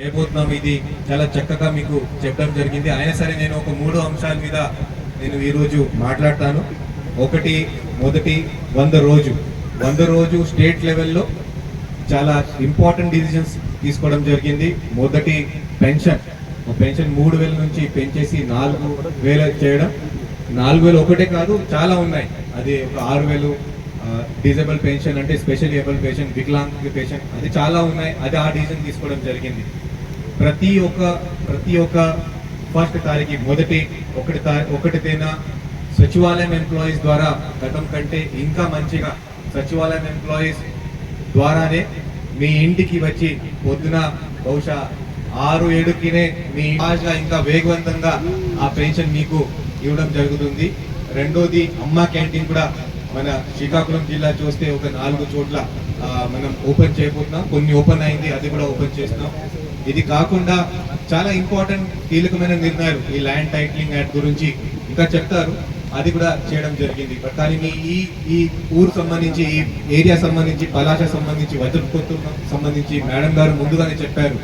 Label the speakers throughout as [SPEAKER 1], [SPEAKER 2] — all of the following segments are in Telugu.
[SPEAKER 1] చేయబోతున్నాం ఇది? చాలా చక్కగా మీకు చెప్పడం జరిగింది. అయినా సరే నేను ఒక మూడు అంశాల మీద నేను ఈరోజు మాట్లాడతాను. ఒకటి మొదటి వంద రోజు. వంద రోజు స్టేట్ లెవెల్లో చాలా ఇంపార్టెంట్ డిసిజన్స్ తీసుకోవడం జరిగింది. మొదటి పెన్షన్. పెన్షన్ మూడు వేల నుంచి పెంచేసి నాలుగు వేల చేయడం. నాలుగు వేలు ఒకటే కాదు చాలా ఉన్నాయి. అది ఒక ఆరు వేలు డిజేబుల్ పెన్షన్ అంటే స్పెషల్ ఏబుల్ పెన్షన్ వికలాంగ్ పెన్షన్ అది చాలా ఉన్నాయి. అది ఆ డిసిజన్ తీసుకోవడం జరిగింది. ప్రతి ఒక్క ప్రతి ఒక్క ఫస్ట్ తారీఖు మొదటి ఒకటి తా- ఒకటి తేదీన సచివాలయం ఎంప్లాయీస్ ద్వారా గతం కంటే ఇంకా మంచిగా సచివాలయం ఎంప్లాయీస్ ద్వారానే మీ ఇంటికి వచ్చి పొద్దున బహుశా ఆరు ఏడుకినే మీ భాష ఇంకా వేగవంతంగా ఆ పెన్షన్ మీకు ఇవ్వడం జరుగుతుంది. రెండోది అమ్మ క్యాంటీన్ కూడా మన శ్రీకాకుళం జిల్లా చూస్తే ఒక నాలుగు చోట్ల మనం ఓపెన్ చేయబోతున్నాం. కొన్ని ఓపెన్ అయింది అది కూడా ఓపెన్ చేస్తున్నాం. ఇది కాకుండా చాలా ఇంపార్టెంట్ కీలకమైన నిర్ణయాలు ఈ ల్యాండ్ టైటిలింగ్ యాక్ట్ గురించి ఇంకా చెప్తారు. అది కూడా చేయడం జరిగింది. బట్ కానీ ఈ ఈ ఊరు సంబంధించి ఈ ఏరియా సంబంధించి పలాష సంబంధించి వజ్రపుత్తు సంబంధించి మేడం గారు ముందుగానే చెప్పారు.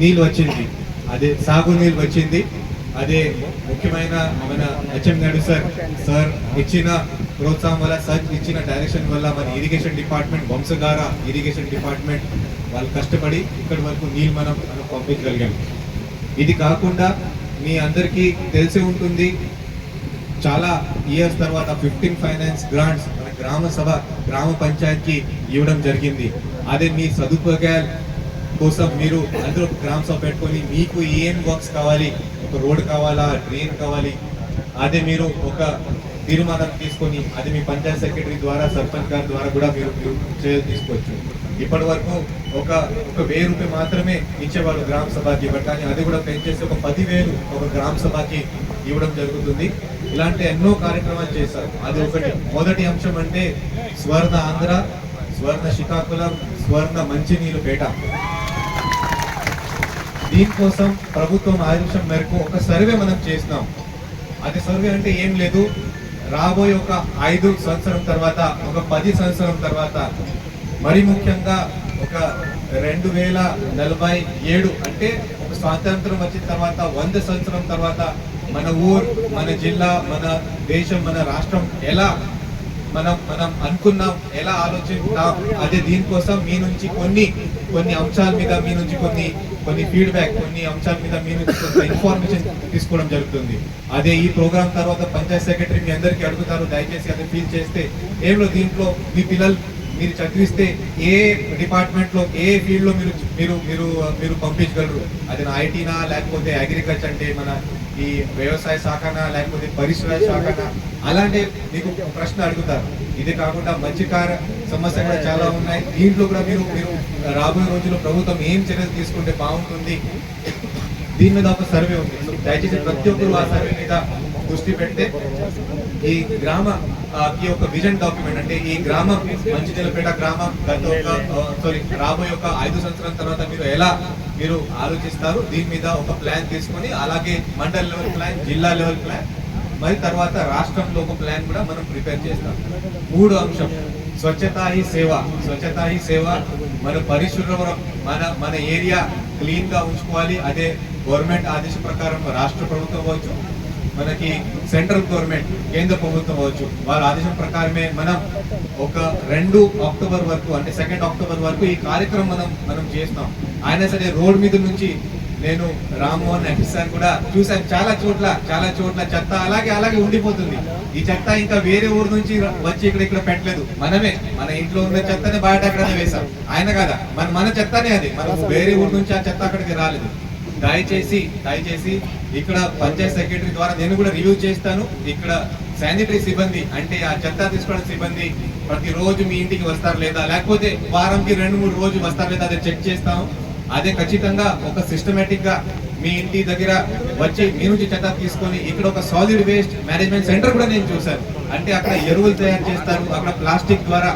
[SPEAKER 1] నీళ్ళు వచ్చింది. అదే సాగు నీళ్ళు వచ్చింది. అదే ముఖ్యమైన మన హెచ్ఎం నాయుడు సార్ సార్ ఇచ్చిన ప్రోత్సాహం వల్ల సార్ ఇచ్చిన డైరెక్షన్ వల్ల మన irrigation department Vamsadhara irrigation department వాళ్ళు కష్టపడి ఇక్కడి వరకు నీళ్ళు మనం మనం పంపించగలిగాం. ఇది కాకుండా మీ అందరికీ తెలిసి ఉంటుంది చాలా ఇయర్స్ తర్వాత ఫిఫ్టీన్ ఫైనాన్స్ గ్రాంట్స్ మన గ్రామ సభ గ్రామ పంచాయతీకి ఇవ్వడం జరిగింది. అదే మీ సదుపాయాల కోసం మీరు అందరూ ఒక గ్రామ సభ పెట్టుకొని మీకు ఏం వర్క్స్ కావాలి ఒక రోడ్ కావాలా డ్రైన్ కావాలి అదే మీరు ఒక తీర్మానం తీసుకొని అది మీ పంచాయత్ సెక్రటరీ ద్వారా సర్పంచ్ గారి ద్వారా కూడా మీరు చర్యలు తీసుకోవచ్చు. ఇప్పటి వరకు ఒక ఒక వెయ్యి రూపాయలు మాత్రమే ఇచ్చేవాళ్ళు గ్రామ సభకి బట్ కానీ అది కూడా పెంచేసి ఒక పదివేలు ఒక గ్రామ సభకి ఇవ్వడం జరుగుతుంది. ఇలాంటి ఎన్నో కార్యక్రమాలు చేశారు. అది ఒకటి. మొదటి అంశం అంటే స్వర్ణ ఆంధ్ర స్వర్ణ శ్రీకాకుళం స్వర్ణ మంచినీరు పేట. దీనికోసం ప్రభుత్వం ఆదేశం మేరకు ఒక సర్వే మనం చేసినాం. అది సర్వే అంటే ఏం లేదు. రాబోయే ఒక ఐదు సంవత్సరం తర్వాత ఒక పది సంవత్సరం తర్వాత మరి ముఖ్యంగా ఒక రెండు వేల నలభై ఏడు అంటే ఒక స్వాతంత్రం వచ్చిన తర్వాత వంద సంవత్సరం తర్వాత మన ఊరు మన జిల్లా మన దేశం మన రాష్ట్రం ఎలా మనం మనం అనుకున్నాం ఎలా ఆలోచిస్తాం అదే దీనికోసం మీ నుంచి కొన్ని కొన్ని అంశాల మీద మీ నుంచి కొన్ని కొన్ని ఫీడ్బ్యాక్ కొన్ని అంశాల మీద మీ నుంచి కొంత ఇన్ఫర్మేషన్ తీసుకోవడం జరుగుతుంది. అదే ఈ ప్రోగ్రామ్ తర్వాత పంచాయత్ సెక్రటరీ మీ అందరికీ అడుగుతారు దయచేసి అది ఫీల్ చేస్తే ఏమో దీంట్లో మీ పిల్లలు మీరు చదివిస్తే ఏ డిపార్ట్మెంట్లో ఏ ఫీల్డ్లో మీరు మీరు మీరు మీరు పంపించగలరు? అది నా ఐటీనా లేకపోతే అగ్రికల్చర్ అంటే మన ఈ వ్యవసాయ శాఖనా లేకపోతే పరిశ్రమ శాఖనా? అలాంటి మీకు ప్రశ్న అడుగుతారు. ఇది కాకుండా మత్స్యకార సమస్య కూడా చాలా ఉన్నాయి. దీంట్లో కూడా మీరు మీరు రాబోయే రోజుల్లో ప్రభుత్వం ఏం చర్యలు తీసుకుంటే బాగుంటుంది? దీని మీద ఒక సర్వే ఉంది. దయచేసి ప్రతి ఒక్కరు ఆ సర్వే మీద దృష్టి పెడితే ఈ గ్రామ కి ఒక విజన్ డాక్యుమెంట్ అంటే ఈ గ్రామం మంచినీలపేట గ్రామం గత ఒక సారీ రాబోయే ఒక ఐదు సంవత్సరాల తర్వాత మీరు ఎలా మీరు ఆలోచిస్తారు? దీని మీద ఒక ప్లాన్ తీసుకొని అలాగే మండల్ లెవెల్ ప్లాన్ జిల్లా లెవెల్ ప్లాన్ మరి తర్వాత రాష్ట్రంలో ఒక ప్లాన్ కూడా మనం ప్రిపేర్ చేస్తాం. మూడు అంశం. స్వచ్ఛత హీ సేవ. స్వచ్ఛత హీ సేవ మన పరిశుభ్రం మన మన ఏరియా క్లీన్గా ఉంచుకోవాలి. అదే గవర్నమెంట్ ఆదేశం ప్రకారం రాష్ట్ర ప్రభుత్వం కావచ్చు మనకి సెంట్రల్ గవర్నమెంట్ కేంద్ర ప్రభుత్వం అవ్వచ్చు వాళ్ళ ఆదేశం ప్రకారమే మనం ఒక రెండు అక్టోబర్ వరకు అంటే సెకండ్ అక్టోబర్ వరకు ఈ కార్యక్రమం మనం మనం చేస్తాం. అయినా సరే రోడ్ మీద నుంచి నేను రామ్మోహన్ రెడ్డి సార్ కూడా చూశాను చాలా చోట్ల చాలా చోట్ల చెత్త అలాగే అలాగే ఉండిపోతుంది. ఈ చెత్త ఇంకా వేరే ఊరు నుంచి వచ్చి ఇక్కడ ఇక్కడ పెట్టలేదు. మనమే మన ఇంట్లో ఉన్న చెత్తనే బయట అక్కడనే వేశాం. ఆయన కదా మన మన చెత్తనే అది. మనం వేరే ఊరు నుంచి ఆ చెత్త అక్కడికి రాలేదు. దయచేసి దయచేసి ఇక్కడ పంచాయత్ సెక్రటరీ ద్వారా నేను కూడా రివ్యూ చేస్తాను. ఇక్కడ శానిటరీ సిబ్బంది అంటే ఆ చెత్త తీసుకోవడం సిబ్బంది ప్రతిరోజు మీ ఇంటికి వస్తారు లేదా లేకపోతే వారంకి రెండు మూడు రోజు వస్తారు లేదా అదే చెక్ చేస్తాము. అదే ఖచ్చితంగా ఒక సిస్టమేటిక్గా మీ ఇంటి దగ్గర వచ్చి మీ నుంచి చెత్త తీసుకొని ఇక్కడ ఒక సాలిడ్ వేస్ట్ మేనేజ్మెంట్ సెంటర్ కూడా నేను చూశాను. అంటే అక్కడ ఎరువులు తయారు చేస్తారు. అక్కడ ప్లాస్టిక్ ద్వారా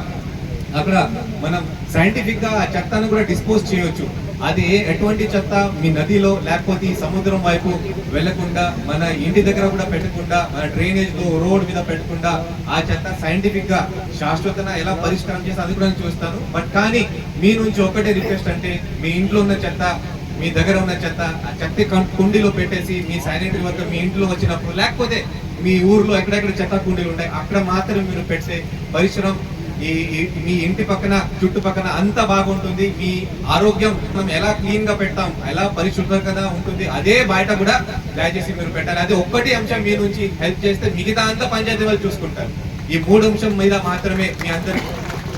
[SPEAKER 1] అక్కడ మనం సైంటిఫిక్గా ఆ చెత్తను కూడా డిస్పోజ్ చేయొచ్చు. అది ఎటువంటి చెత్త మీ నదిలో లేకపోతే ఈ సముద్రం వైపు వెళ్ళకుండా మన ఇంటి దగ్గర కూడా పెట్టకుండా మన డ్రైనేజ్లో రోడ్ మీద పెట్టకుండా ఆ చెత్త సైంటిఫిక్గా శాశ్వతన ఎలా పరిష్కారం చేసి అది కూడా చూస్తాను. బట్ కానీ మీ నుంచి ఒకటే రిక్వెస్ట్ అంటే మీ ఇంట్లో ఉన్న చెత్త మీ దగ్గర ఉన్న చెత్త ఆ చెత్త కుండీలో పెట్టేసి మీ శానిటరీ వర్కర్ మీ ఇంట్లో వచ్చినప్పుడు లేకపోతే మీ ఊర్లో ఎక్కడెక్కడ చెత్త కుండీలు ఉంటాయి అక్కడ మాత్రం మీరు పెట్టే పరిశ్రమ ఈ మీ ఇంటి పక్కన చుట్టుపక్కన అంత బాగుంటుంది. మీ ఆరోగ్యం మనం ఎలా క్లీన్గా పెడతాం ఎలా పరిశుభ్రంగా ఉంటుంది అదే బయట కూడా దయచేసి మీరు పెట్టాలి. అది ఒక్కటి అంశం మీ నుంచి హెల్ప్ చేస్తే మిగతా అంతా పంచాయతీ వాళ్ళు చూసుకుంటారు. ఈ మూడు అంశం మీద మాత్రమే మీ అందరికీ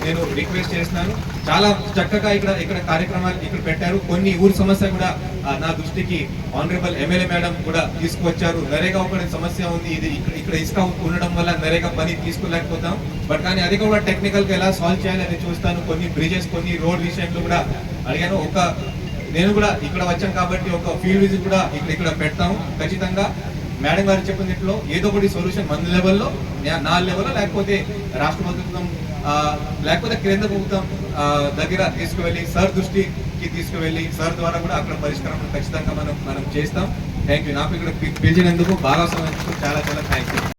[SPEAKER 1] నేను రిక్వెస్ట్ చేస్తున్నాను. చాలా చక్కగా ఇక్కడ ఇక్కడ కార్యక్రమాలు ఇక్కడ పెట్టారు. కొన్ని ఊరి సమస్య కూడా నా దృష్టికి ఆనరబుల్ ఎమ్మెల్యే మేడం కూడా తీసుకువచ్చారు. నరేగా ఒకటి సమస్య ఉంది. ఇది ఇక్కడ ఇక్కడ ఇసుక ఉండడం వల్ల నరేగా పని తీసుకోలేకపోతాం. బట్ కానీ అది కూడా టెక్నికల్గా ఎలా సాల్వ్ చేయాలి అని చూస్తాను. కొన్ని బ్రిడ్జెస్ కొన్ని రోడ్ విషయంలో కూడా అడిగాను. ఒక నేను కూడా ఇక్కడ వచ్చాను కాబట్టి ఒక ఫీల్డ్ విజిట్ కూడా ఇక్కడ ఇక్కడ పెడతాము. ఖచ్చితంగా మేడం గారు చెప్పినట్లో ఏదో ఒకటి సొల్యూషన్ మన లెవెల్లో నా- లెవెల్లో లేకపోతే రాష్ట్ర ప్రభుత్వం లేకపోతే కేంద్ర ప్రభుత్వం ఆ, దగ్గర తీసుకువెళ్ళి సార్ దృష్టికి తీసుకువెళ్ళి సార్ ద్వారా కూడా అక్కడ పరిష్కారం ఖచ్చితంగా మనం మనం చేస్తాం. థ్యాంక్ యూ నాకు ఇక్కడ పిలిచినందుకు బాగా సమయం చాలా చాలా థ్యాంక్ యూ